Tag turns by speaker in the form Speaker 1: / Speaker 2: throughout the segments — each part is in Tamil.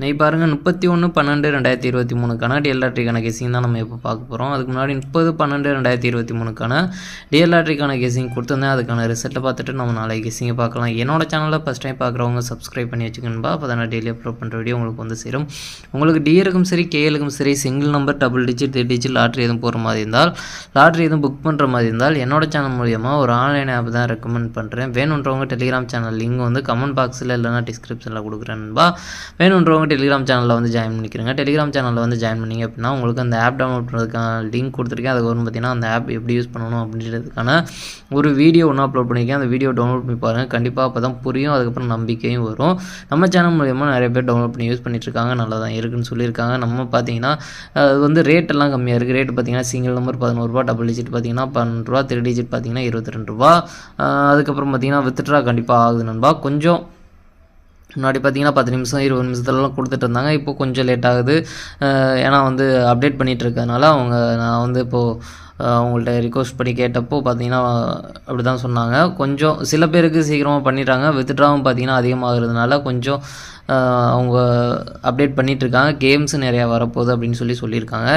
Speaker 1: நெய் பாருங்கள் முப்பத்தி ஒன்று பன்னெண்டு ரெண்டாயிரத்தி இருபத்தி மூணுக்கான டிஎல்ஆர்டிக்கான கெஸிங் தான் நம்ம இப்போ பார்க்க போகிறோம் அதுக்கு முன்னாடி முப்பது பன்னெண்டு ரெண்டாயிரத்தி இருபத்தி மூணுக்கான டிஎல்ஆர்டிக்கான கெஸிங் கொடுத்துருந்தேன். அதுக்கான ரிசல்ட்டை பார்த்துட்டு நம்ம நாளைக்கு கெஸிங்கை பார்க்கலாம். என்னோட சேனலில் ஃபஸ்ட் டைம் பார்க்குறவங்க சப்ஸ்கிரைப் பண்ணி வச்சுக்கணும்பா. அப்போ தான் டெய்லி அப்லோட் பண்ணுற வீடியோ உங்களுக்கு வந்து சேரும். உங்களுக்கு டிஎருக்கும் சரி கேஎலுக்கும் சரி single number double digit three digit lottery எதுவும் போகிற மாதிரி இருந்தால் லாட்ரி எதுவும் புக் பண்ணுற மாதிரி இருந்தால் என்னோட சேனல் மூலியமாக ஒரு ஆன்லைன் ஆப் தான் ரெக்கமெண்ட் பண்ணுறேன் வேணுன்றவங்க டெலிகிராம் சேனல் லிங்க் வந்து கமெண்ட் பாக்ஸில் இல்லைனா டிஸ்கிரிப்ஷனில் கொடுக்குறேன்பா வேணுன்றவங்க டெலிகிராம் சேனலில் வந்து ஜாயின் பண்ணிக்கிறேங்க. டெலிகிராம் சேனலில் வந்து ஜாயின் பண்ணிங்க அப்படின்னா உங்களுக்கு அந்த ஆப் டவுன்லோட் பண்ணுறதுக்கான லிங்க் கொடுத்துருக்கேன். அதுக்கு வந்து பார்த்தீங்கன்னா அந்த ஆப் எப்படி யூஸ் பண்ணணும் அப்படின்றதுக்கான ஒரு வீடியோ ஒன்று அப்லோட் பண்ணியிருக்கேன். அந்த வீடியோ டவுன்லோட் பண்ணி பாருங்கள் கண்டிப்பாக அப்போ தான் புரியும். அதுக்கப்புறம் நம்பிக்கையும் வரும். நம்ம சேனல் மூலியமாக நிறைய பேர் டவுன்லோட் பண்ணி யூஸ் பண்ணிட்டுருக்காங்க. நல்லா தான் இருக்குன்னு சொல்லியிருக்காங்க. நம்ம பார்த்தீங்கன்னா அது வந்து ரேட் எல்லாம் கம்மியாக இருக்குது ரேட் பார்த்தீங்கன்னா சிங்கிள் நம்பர் பதினோருபா டபுள் டிஜிட் பார்த்தீங்கன்னா பன்னெண்டு ரூபா த்ரீ டிஜிட் பார்த்தீங்கன்னா இருபத்தி ரெண்டு ரூபா. அதுக்கப்புறம் பார்த்தீங்கன்னா வித்ட்ரா கண்டிப்பாக ஆகுது நண்பா. கொஞ்சம் முன்னாடி பார்த்தீங்கன்னா பத்து நிமிஷம் இருபது நிமிஷத்துலலாம் கொடுத்துட்டு இருந்தாங்க இப்போ கொஞ்சம் லேட் ஆகுது. ஏன்னா வந்து அப்டேட் பண்ணிகிட்டு இருக்கனால அவங்க நான் வந்து இப்போது அவங்கள்ட்ட ரிக்வஸ்ட் பண்ணி கேட்டப்போ பார்த்தீங்கன்னா அப்படி தான் சொன்னாங்க. கொஞ்சம் சில பேருக்கு சீக்கிரமாக பண்ணிடுறாங்க. வித்ட்ராவும் பார்த்தீங்கன்னா அதிகமாகிறதுனால கொஞ்சம் அவங்க அப்டேட் பண்ணிகிட்ருக்காங்க கேம்ஸ் நிறையா வரப்போகுது அப்படின்னு சொல்லி சொல்லியிருக்காங்க.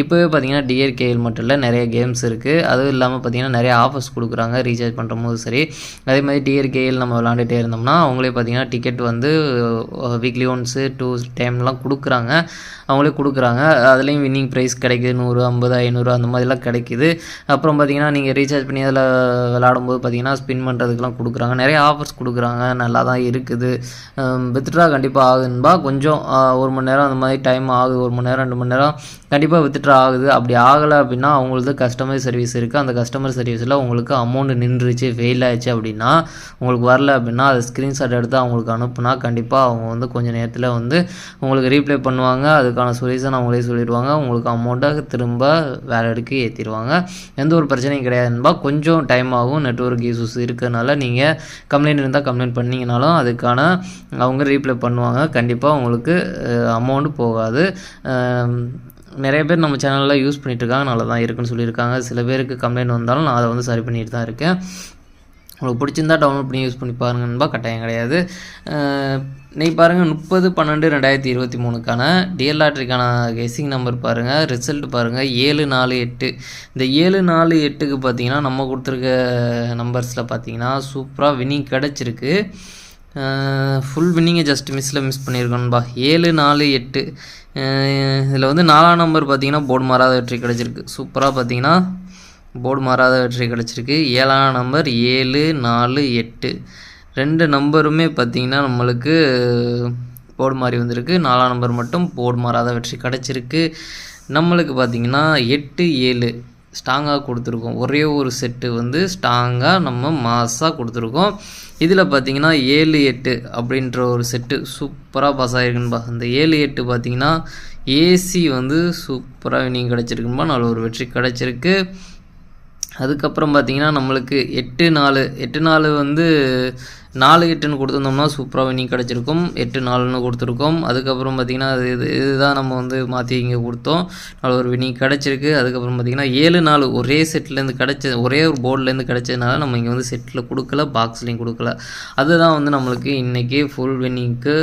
Speaker 1: இப்போவே பார்த்தீங்கன்னா டிஆர்கேஎல் மட்டும் இல்லை நிறைய கேம்ஸ் இருக்குது அதுவும் இல்லாமல் பார்த்தீங்கன்னா நிறைய ஆஃபர்ஸ் கொடுக்குறாங்க ரீசார்ஜ் பண்ணுற போது சரி. அதே மாதிரி டிஆர்கேஎல் நம்ம விளாண்டுட்டே இருந்தோம்னா அவங்களே பார்த்தீங்கன்னா டிக்கெட் வந்து வீக்லி ஒன்ஸு டூ டைம்லாம் கொடுக்குறாங்க. அவங்களே கொடுக்குறாங்க. அதுலேயும் வின்னிங் ப்ரைஸ் கிடைக்குது. நூறு ஐம்பது ஐநூறு அந்த மாதிரிலாம் கிடைக்குது. அப்புறம் பார்த்தீங்கன்னா நீங்கள் ரீசார்ஜ் பண்ணி அதில் விளாடும்போது பார்த்தீங்கன்னா ஸ்பின் பண்ணுறதுக்குலாம் கொடுக்குறாங்க. நிறைய ஆஃபர்ஸ் கொடுக்குறாங்க. நல்லா தான் இருக்குது வித்ட்ரா கண்டிப்பாக ஆகுதுன்பா கொஞ்சம் ஒரு மணி நேரம் அந்த மாதிரி டைம் ஆகுது ஒரு மணி நேரம் ரெண்டு மணி நேரம். கண்டிப்பாக வித்ட்ரா ஆகுது. அப்படி ஆகலை அப்படின்னா அவங்களுக்கு கஸ்டமர் சர்வீஸ் இருக்குது அந்த கஸ்டமர் சர்வீஸில் உங்களுக்கு அமௌண்ட் நின்றுச்சு ஃபெயில் ஆயிடுச்சு அப்படின்னா உங்களுக்கு வரல அப்படின்னா அதை ஸ்க்ரீன்ஷாட் எடுத்து அவங்களுக்கு அனுப்புனா கண்டிப்பாக அவங்க வந்து கொஞ்சம் நேரத்தில் வந்து உங்களுக்கு ரீப்ளை பண்ணுவாங்க. அதுக்கான சொல்யூஷன் அவங்களே சொல்லிடுவாங்க. உங்களுக்கு அமௌண்ட்டை திரும்ப வேறு இடக்கு ஏற்றிடுவாங்க எந்த ஒரு பிரச்சனையும் கிடையாதுன்பா கொஞ்சம் டைம் ஆகும். நெட்ஒர்க் இஷ்யூஸ் இருக்கிறதுனால நீங்கள் கம்ப்ளைண்ட் இருந்தால் கம்ப்ளைண்ட் பண்ணிங்கனாலும் அதுக்கான அவங்க ரீப்ளை பண்ணுவாங்க. கண்டிப்பாக உங்களுக்கு அமௌண்ட் போகாது. நிறைய பேர் நம்ம சேனலில் யூஸ் பண்ணிட்டு இருக்காங்க. நல்லா தான் இருக்குன்னு சொல்லியிருக்காங்க. சில பேருக்கு கம்ப்ளைண்ட் வந்தாலும் நான் அதை வந்து சரி பண்ணிட்டு தான் இருக்கேன். உங்களுக்கு பிடிச்சிருந்தா டவுன்லோட் பண்ணி யூஸ் பண்ணி பாருங்கன்பா கட்டாயம் கிடையாது. நீ பாருங்கள் முப்பது பன்னெண்டு ரெண்டாயிரத்தி இருபத்தி மூணுக்கான டிஎல்ஆர்ட்ரிக்கான கெஸிங் நம்பர் பாருங்கள் ரிசல்ட் பாருங்கள் ஏழு நாலு எட்டு. இந்த ஏழு நாலு எட்டுக்கு பார்த்தீங்கன்னா நம்ம கொடுத்துருக்க நம்பர்ஸில் பார்த்தீங்கன்னா சூப்பராக வினிங் கிடச்சிருக்கு. ஃபுல் வின்னிங்கை ஜஸ்ட் மிஸ்ஸில் மிஸ் பண்ணியிருக்கோம்பா ஏழு நாலு எட்டு. இதில் வந்து நாலாம் நம்பர் பார்த்தீங்கன்னா போர்டு மாறாத வெற்றி கிடச்சிருக்கு. சூப்பராக பார்த்தீங்கன்னா போர்டு மாறாத வெற்றி கிடச்சிருக்கு. ஏழாம் நம்பர் ஏழு நாலு எட்டு. ரெண்டு நம்பருமே பார்த்திங்கன்னா நம்மளுக்கு போர்டு மாறி வந்திருக்கு. நாலாம் நம்பர் மட்டும் போர்டு மாறாத வெற்றி கிடச்சிருக்கு. நம்மளுக்கு பார்த்தீங்கன்னா எட்டு ஏழு. ஸ்ட்ராங்காக கொடுத்துருக்கோம். ஒரே ஒரு செட்டு வந்து ஸ்ட்ராங்காக நம்ம மாஸாக கொடுத்துருக்கோம். இதில் பார்த்தீங்கன்னா ஏழு எட்டு அப்படின்ற ஒரு செட்டு சூப்பராக பாஸ் ஆகிருக்குன்பா அந்த ஏழு எட்டு பார்த்தீங்கன்னா ஏசி வந்து சூப்பராக வினிங் கிடச்சிருக்குன்பா. நல்ல ஒரு வெற்றி கிடச்சிருக்கு. அதுக்கப்புறம் பார்த்தீங்கன்னா நம்மளுக்கு எட்டு நாலு. எட்டு நாலு வந்து நாலு எட்டுன்னு கொடுத்துருந்தோம்னா சூப்பராக வினிங் கிடச்சிருக்கும். எட்டு நாலுன்னு கொடுத்துருக்கோம். அதுக்கப்புறம் பார்த்திங்கன்னா அது இது இதுதான் நம்ம வந்து மாற்றி இங்கே கொடுத்தோம். நல்ல ஒரு வினிங் கிடச்சிருக்கு. அதுக்கப்புறம் பார்த்திங்கன்னா ஏழு நாலு ஒரே செட்லேருந்து கிடச்ச ஒரே ஒரு போர்ட்லேருந்து கிடச்சதுனால நம்ம இங்கே வந்து செட்டில் கொடுக்கல பாக்ஸ்லேயும் கொடுக்கல. அதுதான் வந்து நம்மளுக்கு இன்றைக்கி ஃபுல் வின்னிங்க்கு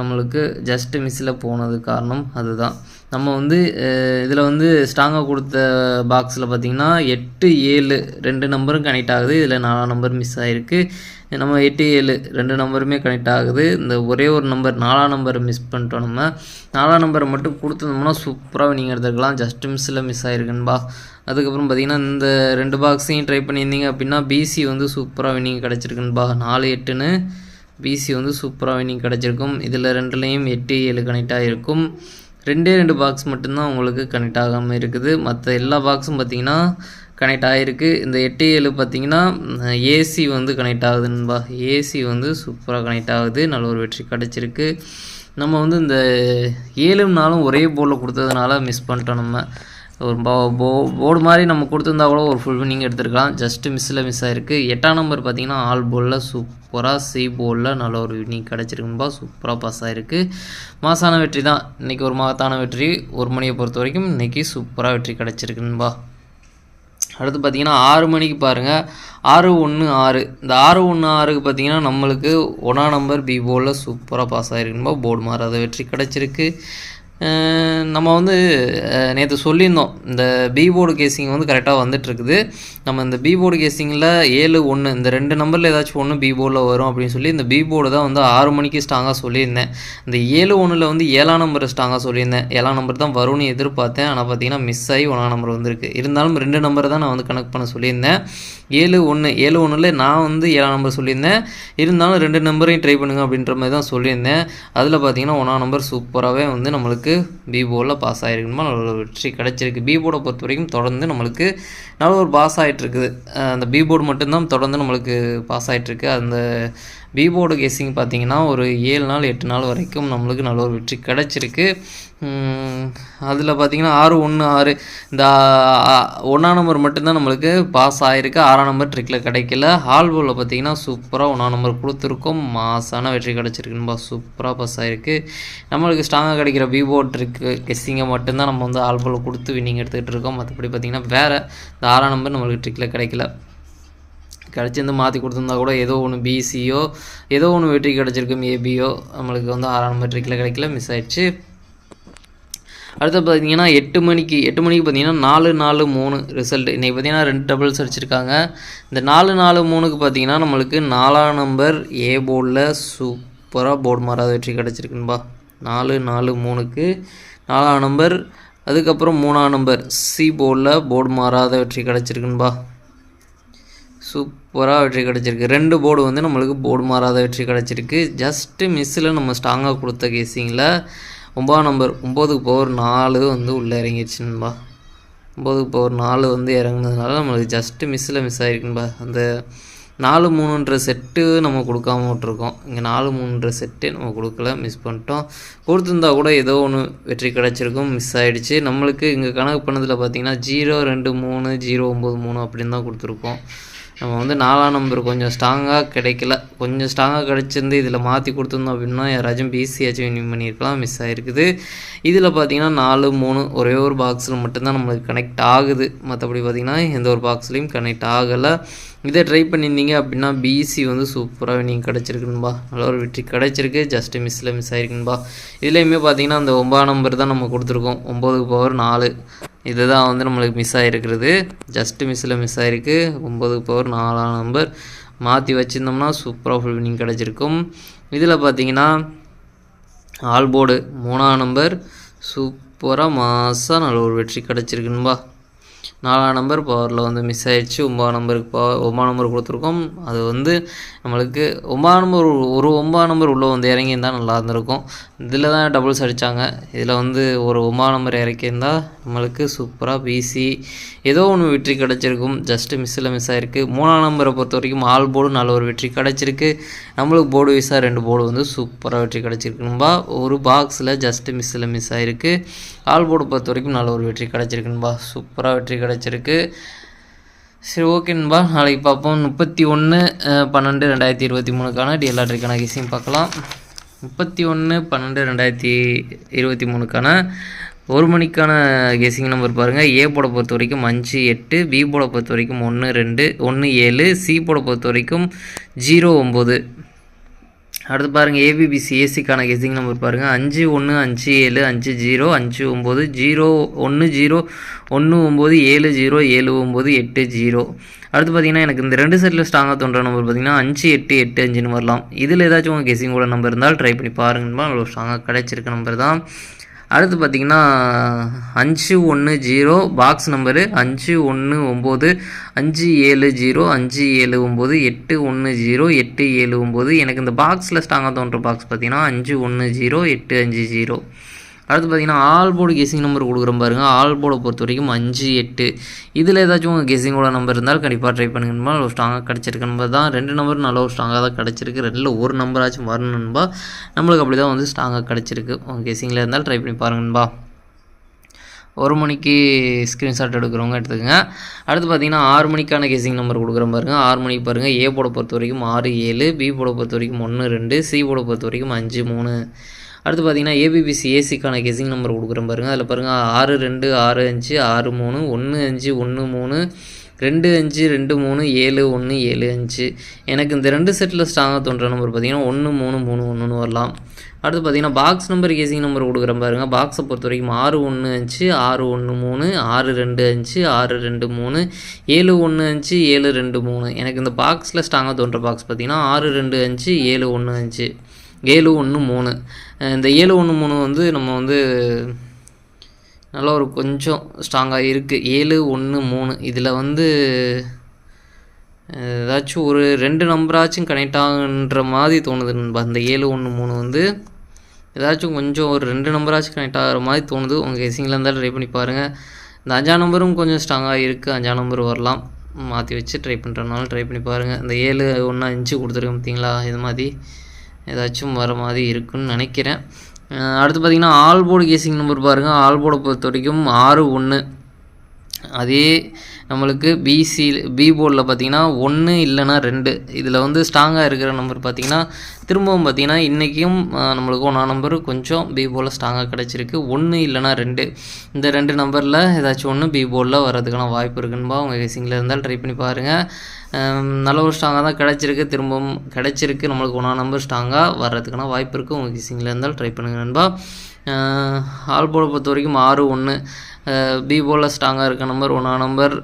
Speaker 1: நம்மளுக்கு ஜஸ்ட் மிஸ்ஸில் போனது காரணம் அதுதான். நம்ம வந்து இதில் வந்து ஸ்ட்ராங்காக கொடுத்த பாக்ஸில் பார்த்தீங்கன்னா எட்டு ஏழு ரெண்டு நம்பரும் கனெக்ட் ஆகுது. இதில் நாலு நம்பர் மிஸ் ஆகிருக்கு நம்ம எட்டு ஏழு ரெண்டு நம்பருமே கனெக்ட் ஆகுது. இந்த ஒரே ஒரு நம்பர் நாலாம் நம்பர் மிஸ் பண்ணிட்டோம் நம்ம. நாலாம் நம்பரை மட்டும் கொடுத்துருந்தோம்னா சூப்பராக நீங்கள் எடுத்துக்கலாம் ஜஸ்ட் மிஸ்ஸில் மிஸ் ஆகிருக்குன்பா அதுக்கப்புறம் பார்த்தீங்கன்னா இந்த ரெண்டு பாக்ஸையும் ட்ரை பண்ணியிருந்தீங்க அப்படின்னா பிசி வந்து சூப்பராக வினிங் கிடச்சிருக்குன்பா நாலு எட்டுன்னு பிசி வந்து சூப்பராக வினிங் கிடச்சிருக்கும். இதில் ரெண்டுலேயும் எட்டு ஏழு கனெக்ட் ஆகிருக்கும் ரெண்டே ரெண்டு பாக்ஸ் மட்டும்தான் உங்களுக்கு கனெக்ட் ஆகாமல் இருக்குது. மற்ற எல்லா பாக்ஸும் பார்த்தீங்கன்னா கனெக்ட் ஆகிருக்கு இந்த எட்டு ஏழு பார்த்திங்கன்னா ஏசி வந்து கனெக்ட் ஆகுதுன்பா ஏசி வந்து சூப்பராக கனெக்ட் ஆகுது. நல்ல ஒரு வெற்றி கிடச்சிருக்கு. நம்ம வந்து இந்த ஏழும் நாளும் ஒரே போர்டில் கொடுத்ததுனால மிஸ் பண்ணிட்டோம் நம்ம. ஒரு போ போ போர்டு மாதிரி நம்ம கொடுத்துருந்தா கூட ஒரு ஃபுல் வினிங் எடுத்துருக்கலாம். ஜஸ்ட்டு மிஸ்ஸில் மிஸ் ஆகிருக்கு எட்டாம் நம்பர் பார்த்தீங்கன்னா ஆல் போலில் சூப்பராக சி போலில் நல்ல ஒரு வினிங் கிடச்சிருக்குன்பா சூப்பராக பாஸ் ஆகிருக்கு மாசான வெற்றி தான். இன்றைக்கி ஒரு மகத்தான வெற்றி. ஒரு மணியை பொறுத்த வரைக்கும் இன்றைக்கி சூப்பராக வெற்றி கிடச்சிருக்குன்பா அடுத்து பார்த்தீங்கன்னா ஆறு மணிக்கு பாருங்கள் ஆறு ஒன்று ஆறு. இந்த ஆறு ஒன்று ஆறுக்கு பார்த்தீங்கன்னா நம்மளுக்கு ஒன்றா நம்பர் பி போர்டில் சூப்பராக பாஸ் ஆகிருக்குன்பா போர்டு மாறாத வெற்றி கிடச்சிருக்கு. நம்ம வந்து நேற்று சொல்லியிருந்தோம் இந்த பி போர்டு கேசிங் வந்து கரெக்டாக வந்துட்டுருக்குது. நம்ம இந்த பி போர்டு கேசிங்கில் ஏழு ஒன்று இந்த ரெண்டு நம்பரில் ஏதாச்சும் ஒன்று பி போர்டில் வரும் அப்படின்னு சொல்லி இந்த பி போர்டு தான் வந்து ஆறு மணிக்கு ஸ்ட்ராங்காக சொல்லியிருந்தேன். இந்த ஏழு ஒன்றில் வந்து ஏழாம் நம்பர் ஸ்ட்ராங்காக சொல்லியிருந்தேன். ஏழாம் நம்பர் தான் வரும்னு எதிர்பார்த்தேன். ஆனால் பார்த்தீங்கன்னா மிஸ் ஆகி ஒன்றாம் நம்பர் வந்திருக்கு. இருந்தாலும் ரெண்டு நம்பர் தான் நான் வந்து கனெக்ட் பண்ண சொல்லியிருந்தேன். ஏழு ஒன்று ஏழு ஒன்றில் நான் வந்து ஏழாம் நம்பர் சொல்லியிருந்தேன். இருந்தாலும் ரெண்டு நம்பரையும் ட்ரை பண்ணுங்க அப்படின்ற மாதிரி தான் சொல்லியிருந்தேன். அதில் பார்த்தீங்கன்னா ஒன்றாம் நம்பர் சூப்பராகவே வந்து நம்மளுக்கு பி போர்டில் பாஸ் ஆகிருக்குமா நல்ல ஒரு வெற்றி கிடச்சிருக்கு. பி போர்டை பொறுத்த வரைக்கும் தொடர்ந்து நம்மளுக்கு நல்ல ஒரு பாஸ் ஆகிட்டுருக்குது அந்த பி போர்டு மட்டும்தான் தொடர்ந்து நம்மளுக்கு பாஸ் ஆகிட்டுருக்கு அந்த பீபோர்டு கேசிங் பார்த்தீங்கன்னா ஒரு ஏழு நாள் எட்டு நாள் வரைக்கும் நம்மளுக்கு நல்ல ஒரு வெற்றி கிடச்சிருக்கு. அதில் பார்த்தீங்கன்னா ஆறு ஒன்று ஆறு இந்த ஒன்றாம் நம்பர் மட்டும்தான் நம்மளுக்கு பாஸ் ஆகிருக்கு ஆறாம் நம்பர் ட்ரிக்கில் கிடைக்கல. ஹால் போலில் பார்த்தீங்கன்னா சூப்பராக ஒன்றாம் நம்பர் கொடுத்துருக்கோம். மாசான வெற்றி கிடச்சிருக்குன்பா சூப்பராக பாஸ் ஆகிருக்கு நம்மளுக்கு ஸ்ட்ராங்காக கிடைக்கிற பீபோர்டு ட்ரிக்கு கெஸ்ஸிங்கை மட்டும்தான் நம்ம வந்து ஆல்போவில் கொடுத்து வின்னிங் எடுத்துக்கிட்டு இருக்கோம். மற்றபடி பார்த்தீங்கன்னா வேறு இந்த ஆறாம் நம்பர் நம்மளுக்கு ட்ரிக்கில் கிடைக்கல. கிடச்சிருந்து மாற்றி கொடுத்துருந்தா கூட ஏதோ ஒன்று பிசியோ ஏதோ ஒன்று வெற்றி கிடச்சிருக்கும் ஏபியோ நம்மளுக்கு வந்து ஆறாம் மெட்ரிக்கில் கிடைக்கல மிஸ் ஆயிடுச்சு. அடுத்து பார்த்தீங்கன்னா எட்டு மணிக்கு எட்டு மணிக்கு பார்த்தீங்கன்னா நாலு நாலு மூணு ரிசல்ட் இன்றைக்கி பார்த்தீங்கன்னா ரெண்டு டபுள்ஸ் அடிச்சிருக்காங்க. இந்த நாலு நாலு மூணுக்கு பார்த்தீங்கன்னா நம்மளுக்கு நாலாம் நம்பர் ஏ போர்டில் சூப்பராக போர்டு மாறாத வெற்றி கிடச்சிருக்குன்பா நாலு நாலு மூணுக்கு நாலாம் நம்பர் அதுக்கப்புறம் மூணாம் நம்பர் சி போர்டில் போர்டு மாறாத வெற்றி கிடச்சிருக்குன்பா சூப்பராக வெற்றி கிடச்சிருக்கு. ரெண்டு போர்டு வந்து நம்மளுக்கு போர்டு மாறாத வெற்றி கிடச்சிருக்கு. ஜஸ்ட்டு மிஸ்ஸில் நம்ம ஸ்ட்ராங்காக கொடுத்த கேசிங்கில் ஒம்பதாம் நம்பர் ஒம்போதுக்கு பவர் நாலு வந்து உள்ளே இறங்கிடுச்சுன்பா ஒம்போதுக்கு பவர் நாலு வந்து இறங்குனதுனால நம்மளுக்கு ஜஸ்ட்டு மிஸ்ஸில் மிஸ் ஆகிருக்குன்பா அந்த நாலு மூணுன்ற செட்டு நம்ம கொடுக்காம விட்ருக்கோம் இங்கே நாலு மூணுன்ற செட்டு நம்ம கொடுக்கல மிஸ் பண்ணிட்டோம். கொடுத்துருந்தா கூட ஏதோ ஒன்று வெற்றி கிடச்சிருக்கும் மிஸ் ஆகிடுச்சு நம்மளுக்கு இங்கே கணக்கு பண்ணதில் பார்த்தீங்கன்னா ஜீரோ ரெண்டு மூணு ஜீரோ ஒம்பது மூணு அப்படின்னு தான் கொடுத்துருக்கோம். நம்ம வந்து நாலாம் நம்பர் கொஞ்சம் ஸ்ட்ராங்காக கிடைக்கல. கொஞ்சம் ஸ்ட்ராங்காக கிடச்சிருந்து இதில் மாற்றி கொடுத்துருந்தோம் அப்படின்னா யாராச்சும் பிசியாச்சும் வின் பண்ணியிருக்கலாம் மிஸ் ஆகிருக்குது இதில் பார்த்தீங்கன்னா நாலு மூணு ஒரே ஒரு பாக்ஸில் மட்டும்தான் நம்மளுக்கு கனெக்ட் ஆகுது. மற்றபடி பார்த்திங்கன்னா எந்த ஒரு பாக்ஸ்லேயும் கனெக்ட் ஆகலை. இதை ட்ரை பண்ணியிருந்தீங்க அப்படின்னா பிசி வந்து சூப்பராக நீங்கள் கிடச்சிருக்குன்பா நல்ல ஒரு வெற்றி கிடச்சிருக்கு. ஜஸ்ட்டு மிஸ்ஸில் மிஸ் ஆகிருக்குன்பா இதுலேயுமே பார்த்தீங்கன்னா அந்த ஒம்பதாம் நம்பர் தான் நம்ம கொடுத்துருக்கோம். ஒம்போதுக்கு பவர் நாலு. இதுதான் வந்து நம்மளுக்கு மிஸ் ஆகிருக்கிறது ஜஸ்ட்டு மிஸ்ஸில் மிஸ் ஆகிருக்கு ஒம்பதுக்கு பவர் நாலாம் நம்பர் மாற்றி வச்சுருந்தோம்னா சூப்பராக ஃபுல் வினிங் கிடச்சிருக்கும். இதில் பார்த்தீங்கன்னா ஆல்போர்டு மூணாம் நம்பர் சூப்பராக மாதம் நல்ல ஒரு வெற்றி கிடச்சிருக்குன்பா. நாலாம் நம்பர் பவரில் வந்து மிஸ் ஆகிடுச்சு ஒம்பது நம்பருக்கு பவர் ஒம்பதாம் நம்பர் கொடுத்துருக்கோம். அது வந்து நம்மளுக்கு ஒம்பதாம் நம்பர் ஒரு ஒம்பது நம்பர் உள்ளே வந்து இறங்கியிருந்தால் நல்லா இருந்திருக்கும். இதில் தான் டபுள்ஸ் அடித்தாங்க இதில் வந்து ஒரு ஒம்பது நம்பர் இறக்கியிருந்தால் நம்மளுக்கு சூப்பராக பிசி ஏதோ ஒன்று வெற்றி கிடச்சிருக்கும். ஜஸ்ட்டு மிஸ்ஸில் மிஸ் ஆகிருக்கு மூணாம் நம்பரை பொறுத்த வரைக்கும் ஆல் போர்டு நல்ல ஒரு வெற்றி கிடச்சிருக்கு. நம்மளுக்கு போர்டு வீஸாக ரெண்டு போர்டு வந்து சூப்பராக வெற்றி கிடச்சிருக்குன்பா ஒரு பாக்ஸில் ஜஸ்ட்டு மிஸ்ஸில் மிஸ் ஆகிருக்கு ஆல் போர்டு பொறுத்த வரைக்கும் நல்ல ஒரு வெற்றி கிடச்சிருக்குன்பா சூப்பராக வெற்றி கிடச்சிருக்கு. சரி ஓகேன்பா நாளைக்கு பார்ப்போம். முப்பத்தி ஒன்று பன்னெண்டு ரெண்டாயிரத்தி இருபத்தி மூணுக்கான டிஎல்ஆர்டிக்கான கேஸையும் பார்க்கலாம். முப்பத்தி ஒன்று பன்னெண்டு ரெண்டாயிரத்தி இருபத்தி மூணுக்கான ஒரு மணிக்கான கெஸிங் நம்பர் பாருங்கள் ஏ போட பொறுத்த வரைக்கும் அஞ்சு எட்டு பி போட பொறுத்த வரைக்கும் ஒன்று ரெண்டு ஒன்று ஏழு சி போட பொறுத்த வரைக்கும் ஜீரோ ஒம்பது. அடுத்து பாருங்கள் ஏபிபிசி ஏசிக்கான கெஸிங் நம்பர் பாருங்கள் அஞ்சு ஒன்று அஞ்சு ஏழு அஞ்சு ஜீரோ அஞ்சு ஒம்பது ஜீரோ ஒன்று ஜீரோ ஒன்று ஒம்பது ஏழு ஜீரோ ஏழு ஒம்பது எட்டு ஜீரோ. அடுத்து பார்த்தீங்கன்னா எனக்கு இந்த ரெண்டு செட்டில் ஸ்ட்ராங்காக தோன்ற நம்பர் பார்த்தீங்கன்னா அஞ்சு எட்டு எட்டு அஞ்சுன்னு வரலாம். இதில் ஏதாச்சும் உங்கள் கெஸிங்கோட நம்பர் இருந்தால் ட்ரை பண்ணி பாருங்கப்பா அவ்வளோ ஸ்ட்ராங்காக கிடைச்சிருக்க நம்பர் தான். அடுத்து பார்த்தீங்கன்னா அஞ்சு ஒன்று ஜீரோ பாக்ஸ் நம்பரு அஞ்சு ஒன்று ஒம்பது அஞ்சு ஏழு ஜீரோ அஞ்சு ஏழு ஒம்பது எட்டு ஒன்று ஜீரோ எட்டு ஏழு ஒம்பது. எனக்கு இந்த பாக்ஸில் ஸ்ட்ராங்காக தோன்ற பாக்ஸ் பார்த்தீங்கன்னா அஞ்சு ஒன்று ஜீரோ எட்டு அஞ்சு ஜீரோ. அடுத்து பார்த்தீங்கன்னா ஆல் போர்டு கெஸிங் நம்பர் கொடுக்குறோம் பாருங்க. ஆல் போர்டை பொறுத்த வரைக்கும் அஞ்சு எட்டு. இதில் ஏதாச்சும் உங்கள் கெஸிங்கோட நம்பர் இருந்தால் கண்டிப்பாக ட்ரை பண்ணுங்கன்பா ஒரு ஸ்ட்ராங்காக கிடச்சிருக்கு நம்பர் தான் ரெண்டு நம்பர் நல்ல ஒரு ஸ்ட்ராங்காக தான் கிடச்சிருக்கு. ரெண்டில் ஒரு நம்பராச்சும் வரணும்பா நம்மளுக்கு அப்படி தான் வந்து ஸ்ட்ராங்காக கிடச்சிருக்கு. உங்கள் கெஸிங்கில் இருந்தால் ட்ரை பண்ணி பாருங்கன்பா ஒரு மணிக்கு ஸ்க்ரீன்ஷாட் எடுக்கிறவங்க எடுத்துக்கோங்க. அடுத்து பார்த்தீங்கன்னா ஆறு மணிக்கான கேசிங் நம்பர் கொடுக்குறேன் பாருங்க. ஆறு மணிக்கு பாருங்கள் ஏ போட பொறுத்த வரைக்கும் ஆறு ஏழு. பி போட பொறுத்த வரைக்கும் ஒன்று ரெண்டு. சி போட பொறுத்த வரைக்கும் அஞ்சு மூணு. அடுத்து பார்த்தீங்கன்னா ஏபிபிசி ஏசிக்கான கெஸிங் நம்பர் கொடுக்குறேன் பாருங்கள் அதில் பாருங்கள் ஆறு ரெண்டு ஆறு அஞ்சு ஆறு மூணு ஒன்று அஞ்சு ஒன்று மூணு ரெண்டு அஞ்சு ரெண்டு மூணு ஏழு ஒன்று ஏழு அஞ்சு. எனக்கு இந்த ரெண்டு செட்டில் ஸ்ட்ராங்காக தோன்ற நம்பர் பார்த்தீங்கன்னா ஒன்று மூணு மூணு ஒன்றுன்னு வரலாம். அடுத்து பார்த்தீங்கன்னா பாக்ஸ் நம்பர் கேசிங் நம்பர் கொடுக்குறேன் பாருங்க. பாக்ஸை பொறுத்த வரைக்கும் ஆறு ஒன்று அஞ்சு ஆறு ஒன்று மூணு ஆறு ரெண்டு அஞ்சு ஆறு ரெண்டு மூணு ஏழு ஒன்று அஞ்சு ஏழு ரெண்டு மூணு. எனக்கு இந்த பாக்ஸில் ஸ்ட்ராங்காக தோன்ற பாக்ஸ் பார்த்தீங்கன்னா ஆறு ரெண்டு அஞ்சு ஏழு ஒன்று அஞ்சு. ஏழு ஒன்று மூணு. இந்த ஏழு ஒன்று மூணு வந்து நம்ம வந்து நல்லா ஒரு கொஞ்சம் ஸ்ட்ராங்காக இருக்குது ஏழு ஒன்று மூணு. இதில் வந்து ஏதாச்சும் ஒரு ரெண்டு நம்பராச்சும் கனெக்ட் ஆகுன்ற மாதிரி தோணுது நண்பா. இந்த ஏழு ஒன்று மூணு வந்து ஏதாச்சும் கொஞ்சம் ஒரு ரெண்டு நம்பராச்சும் கனெக்ட் ஆகிற மாதிரி தோணுது. உங்கள் கெஸிங்கில் இருந்தாலும் ட்ரை பண்ணி பாருங்கள் இந்த அஞ்சாம் நம்பரும் கொஞ்சம் ஸ்ட்ராங்காக இருக்குது அஞ்சாம் நம்பர் வரலாம். மாற்றி வச்சு ட்ரை பண்ணுறதுனால ட்ரை பண்ணி பாருங்கள் இந்த ஏழு ஒன்று அஞ்சு கொடுத்துருக்கேன் பார்த்தீங்களா இது மாதிரி. ஏதாச்சும் வர மாதிரி இருக்குன்னு நினைக்கிறேன். அடுத்து பார்த்தீங்கன்னா ஆல்போர்டு கேசிங் நம்பர் பாருங்கள் ஆல்போர்டை பொறுத்த வரைக்கும் ஆறு ஒன்று அதே நம்மளுக்கு பிசி பி போர்டில் பார்த்தீங்கன்னா ஒன்று இல்லைன்னா ரெண்டு. இதில் வந்து ஸ்ட்ராங்காக இருக்கிற நம்பர் பார்த்தீங்கன்னா திரும்பவும் பார்த்தீங்கன்னா இன்றைக்கும் நம்மளுக்கு ஒன்றா நம்பர் கொஞ்சம் பி போர்டில் ஸ்ட்ராங்காக கிடச்சிருக்கு. ஒன்று இல்லைன்னா ரெண்டு. இந்த ரெண்டு நம்பரில் ஏதாச்சும் ஒன்று பி போர்டில் வர்றதுக்கான வாய்ப்பு இருக்குன்னு உங்கள் கேசிங்கில் இருந்தால் ட்ரை பண்ணி பாருங்கள் நல்ல ஒரு ஸ்ட்ராங்காக தான் கிடச்சிருக்கு. திரும்பவும் கிடச்சிருக்கு. நம்மளுக்கு ஒன்றா நம்பர் ஸ்ட்ராங்காக வர்றதுக்கான வாய்ப்பு இருக்குது உங்கள் கேசிங்கில் இருந்தால் ட்ரை பண்ணுங்கள் நண்பா. ஆல் போர்டை பொறுத்த வரைக்கும் ஆறு ஒன்று பி போலில் ஸ்ட்ராங்காக இருக்க நம்பர் ஒன்றா நம்பர்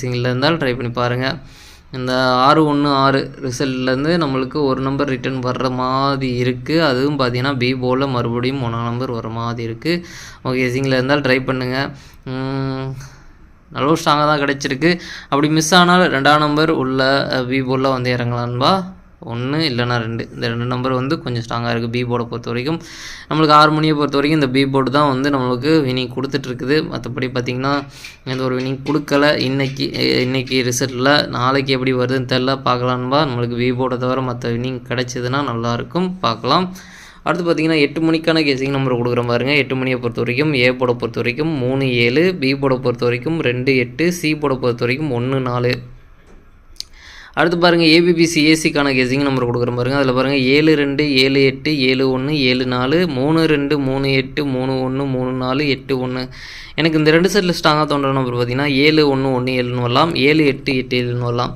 Speaker 1: சிங்கிளில் இருந்தால் ட்ரை பண்ணி பாருங்கள் இந்த ஆறு ஒன்று ஆறு ரிசல்ட்லேருந்து நம்மளுக்கு ஒரு நம்பர் ரிட்டர்ன் வர்ற மாதிரி இருக்குது அதுவும் பார்த்தீங்கன்னா பி போலில் மறுபடியும் ஒன்றா நம்பர் வர மாதிரி இருக்குது ஓகே சிங்கில் இருந்தால் ட்ரை பண்ணுங்கள் நல்ல ஸ்ட்ராங்காக தான் கிடச்சிருக்கு. அப்படி மிஸ் ஆனால் ரெண்டாம் நம்பர் உள்ள பி போர்டில் வந்து இறங்கலான்பா ஒன்று இல்லைனா ரெண்டு. இந்த ரெண்டு நம்பர் வந்து கொஞ்சம் ஸ்ட்ராங்காக இருக்குது பி போர்டை பொறுத்த வரைக்கும் நம்மளுக்கு ஆறு மணியை பொறுத்த வரைக்கும் இந்த பி போர்டு தான் வந்து நம்மளுக்கு வினிங் கொடுத்துட்ருக்குது மற்றபடி பார்த்திங்கன்னா எந்த ஒரு வினிங் கொடுக்கல. இன்றைக்கி இன்றைக்கி ரிசல்ட்டில் நாளைக்கு எப்படி வருதுன்னு தெரில பார்க்கலான்பா நம்மளுக்கு பி போர்டை தவிர மற்ற வினிங் கிடச்சிதுன்னா நல்லாயிருக்கும் பார்க்கலாம். அடுத்து பார்த்தீங்கன்னா எட்டு மணிக்கான கேசிங் நம்பர் கொடுக்குறோம் பாருங்க. எட்டு மணியை பொறுத்த வரைக்கும் ஏ போட பொறுத்த வரைக்கும் மூணு ஏழு பி போட பொறுத்த வரைக்கும் ரெண்டு எட்டு சி போட பொறுத்த வரைக்கும் ஒன்று நாலு. அடுத்து பாருங்கள் ஏபிபிசி ஏசிக்கான கெஸிங் நம்பர் கொடுக்குற பாருங்க. அதில் பாருங்கள் ஏழு ரெண்டு ஏழு எட்டு ஏழு ஒன்று ஏழு நாலு மூணு ரெண்டு மூணு எட்டு மூணு ஒன்று மூணு நாலு எட்டு ஒன்று எனக்கு இந்த ரெண்டு செட்டில் ஸ்ட்ராங்காக தோன்ற நம்பர் பார்த்தீங்கன்னா ஏழு ஒன்று ஒன்று ஏழுன்னு வரலாம். ஏழு எட்டு எட்டு ஏழுன்னு வரலாம்.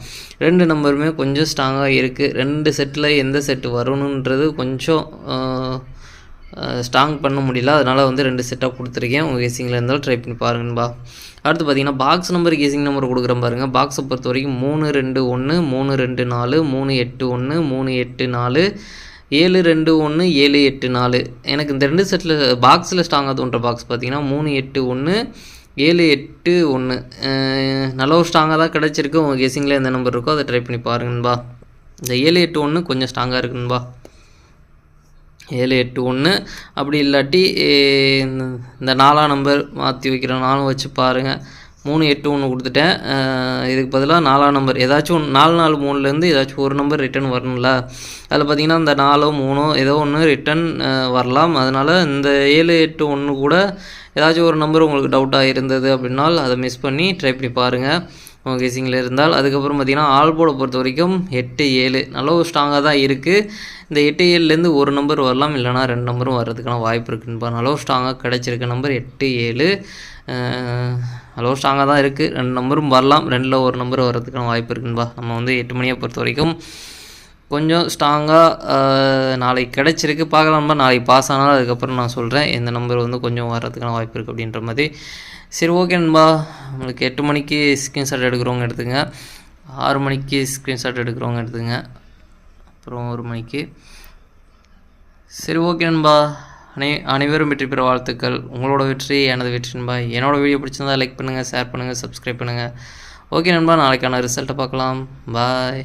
Speaker 1: ரெண்டு நம்பருமே கொஞ்சம் ஸ்ட்ராங்காக இருக்குது ரெண்டு செட்டில் எந்த செட்டு வரணுன்றது கொஞ்சம் ஸ்ட்ராங் பண்ண முடியல. அதனால் வந்து ரெண்டு செட்டாக கொடுத்துருக்கேன். உங்கள் கேசிங்கில் இருந்தாலும் ட்ரை பண்ணி பாருங்கன்பா அடுத்து பார்த்தீங்கன்னா பாக்ஸ் நம்பர் கேசிங் நம்பர் கொடுக்குறேன் பாருங்கள் பாக்ஸை பொறுத்த வரைக்கும் மூணு ரெண்டு ஒன்று மூணு ரெண்டு நாலு மூணு எட்டு ஒன்று மூணு எட்டு நாலு ஏழு ரெண்டு ஒன்று ஏழு எட்டு நாலு. எனக்கு இந்த ரெண்டு செட்டில் பாக்ஸில் ஸ்ட்ராங்காக தோன்ற பாக்ஸ் பார்த்தீங்கன்னா மூணு எட்டு ஒன்று ஏழு எட்டு ஒன்று நல்ல ஒரு ஸ்ட்ராங்காக தான் கிடச்சிருக்கு. உங்கள் கெஸிங்கில் எந்த நம்பர் இருக்கோ அதை ட்ரை பண்ணி பாருங்கன்பா இந்த ஏழு எட்டு ஒன்று கொஞ்சம் ஸ்ட்ராங்காக இருக்குன்பா ஏழு எட்டு ஒன்று அப்படி இல்லாட்டி இந்த- இந்த நாலாம் நம்பர் மாற்றி வைக்கிற நாளும் வச்சு பாருங்கள் மூணு எட்டு ஒன்று கொடுத்துட்டேன். இதுக்கு பதிலாக நாலாம் நம்பர் ஏதாச்சும் ஒன்று நாலு நாலு மூணுலேருந்து ஏதாச்சும் ஒரு நம்பர் ரிட்டன் வரணும்ல. அதில் பார்த்தீங்கன்னா இந்த நாலோ மூணோ ஏதோ ஒன்று ரிட்டர்ன் வரலாம். அதனால் இந்த ஏழு எட்டு ஒன்று கூட ஏதாச்சும் ஒரு நம்பர் உங்களுக்கு டவுட்டாக இருந்தது அப்படின்னால் அதை மிஸ் பண்ணி ட்ரை பண்ணி பாருங்கள் உங்கள் இருந்தால் அதுக்கப்புறம் பார்த்திங்கன்னா ஆல்போர்டை பொறுத்த வரைக்கும் எட்டு ஏழு நல்ல ஒரு ஸ்ட்ராங்காக தான் இருக்குது இந்த எட்டு ஏழுலேருந்து ஒரு நம்பர் வரலாம் இல்லைனா ரெண்டு நம்பரும் வர்றதுக்கான வாய்ப்பு இருக்குன்னு நல்ல ஸ்ட்ராங்காக கிடச்சிருக்க நம்பர் எட்டு ஏழு. அளவு ஸ்ட்ராங்காக தான் இருக்குது ரெண்டு நம்பரும் வரலாம் ரெண்டில் ஒரு நம்பர் வர்றதுக்கான வாய்ப்பு இருக்குன்பா நம்ம வந்து எட்டு மணியை பொறுத்த வரைக்கும் கொஞ்சம் ஸ்ட்ராங்காக நாளைக்கு கிடச்சிருக்கு. பார்க்கலாம்ப்பா. நாளைக்கு பாஸ் ஆனாலும் அதுக்கப்புறம் நான் சொல்கிறேன் எந்த நம்பர் வந்து கொஞ்சம் வர்றதுக்கான வாய்ப்பு இருக்குது அப்படின்ற மாதிரி. சரி ஓகே நண்பா உங்களுக்கு எட்டு மணிக்கு ஸ்க்ரீன்ஷாட் எடுக்கிறவங்க எடுத்துங்க. ஆறு மணிக்கு ஸ்க்ரீன்ஷாட் எடுக்கிறவங்க எடுத்துங்க. அப்புறம் ஒரு மணிக்கு. சரி ஓகே நண்பா அனை அனைவரும் வெற்றி பெற வாழ்த்துக்கள். உங்களோட வெற்றி எனது வெற்றி நண்பா என்னோட வீடியோ பிடிச்சிருந்தா லைக் பண்ணுங்கள் ஷேர் பண்ணுங்கள் சப்ஸ்கிரைப் பண்ணுங்கள் ஓகே நண்பா நாளைக்கான ரிசல்ட்டை பார்க்கலாம். பாய்